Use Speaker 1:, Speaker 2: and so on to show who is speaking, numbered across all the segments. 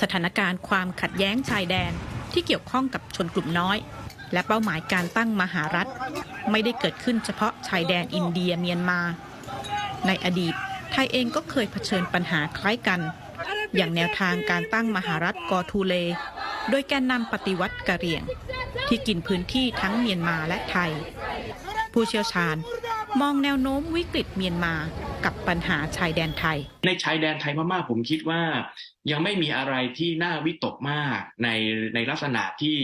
Speaker 1: สถานการณ์ความขัดแย้งชายแดนที่เกี่ยวข้องกับชนกลุ่มน้อย และเป้าหมายการตั้งมหารัฐ ไม่ได้เกิดขึ้นเฉพาะชายแดนอินเดียเมียนมา ในอดีต ไทยเองก็เคยเผชิญปัญหาคล้ายกัน อย่างแนวทางการตั้งมหารัฐกอทูเล โดยแกนนำปฏิวัติกะเหรี่ยง ที่กินพื้นที่ทั้งเมียนมาและไทย ผู้เชี่ยวชาญมองแนวโน้มวิกฤตเมียนมา กับปัญหาชายแดนไทย
Speaker 2: ในชายแดนไทยพม่าผมคิดว่า ยังไม่มีอะไรที่น่าวิตกมากในในลักษณะที่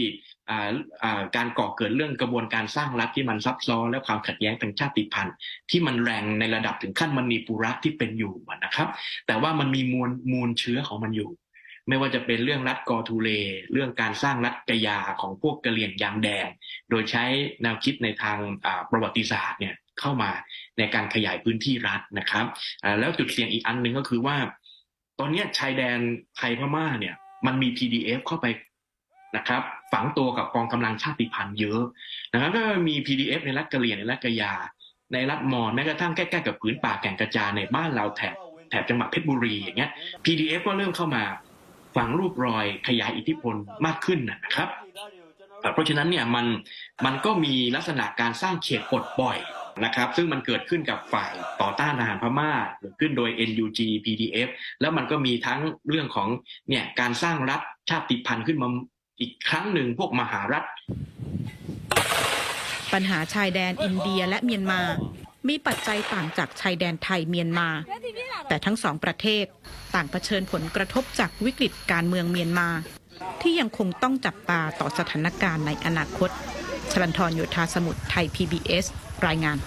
Speaker 2: การก่อเกิดเรื่องกระบวนการสร้างรัฐที่มันซับซ้อนและความขัดแย้งทางชาติพันธุ์ที่มันแรงในระดับถึงขั้นมณีปุระที่เป็นอยู่นะครับ แต่ว่ามันมีมูลมูลเชื้อของมันอยู่ ไม่ว่าจะเป็นเรื่องรัฐกอทูเล เรื่องการสร้างรัฐกยาของพวกกะเหรี่ยงยางแดง โดยใช้แนวคิดในทางประวัติศาสตร์เนี่ยเข้ามา ในการขยายพื้นที่รัฐนะครับแล้วจุดเสี่ยงอีกอันหนึ่งก็คือว่า ตอนนี้ชายแดนไทยพม่าเนี่ยมันมี PDF เข้าไปนะครับฝังตัวกับกองกำลังชาติพันธุ์เยอะนะครับก็มี PDF ในรัฐกะเหรี่ยงในรัฐกะยา ในรัฐมอญแม้กระทั่งใกล้ๆกับผืนป่าแก่งกระจานในบ้านเราแถบแถบจังหวัดเพชรบุรีอย่างเงี้ย PDF ก็เริ่มเข้ามาฝังรูปรอยขยายอิทธิพลมากขึ้นนะครับ เพราะฉะนั้นเนี่ยมันมันก็มีลักษณะการสร้างเขตปลดปล่อย นะครับซึ่งมันเกิดขึ้นกับฝ่ายต่อต้านทหารพม่าเกิดขึ้นโดย NUG PDF แล้วมันก็มีทั้งเรื่องของเนี่ยการสร้างรัฐชาติพันธุ์ขึ้นมาอีกครั้งหนึ่งพวกมหารัฐ
Speaker 1: ปัญหาชายแดนอินเดียและเมียนมา มีปัจจัยต่างจากชายแดนไทยเมียนมา แต่ทั้งสองประเทศต่างเผชิญผลกระทบจากวิกฤตการเมืองเมียนมา ที่ยังคงต้องจับตาต่อสถานการณ์ในอนาคตชลันทรโยธาสมุทรไทย PBS รายงาน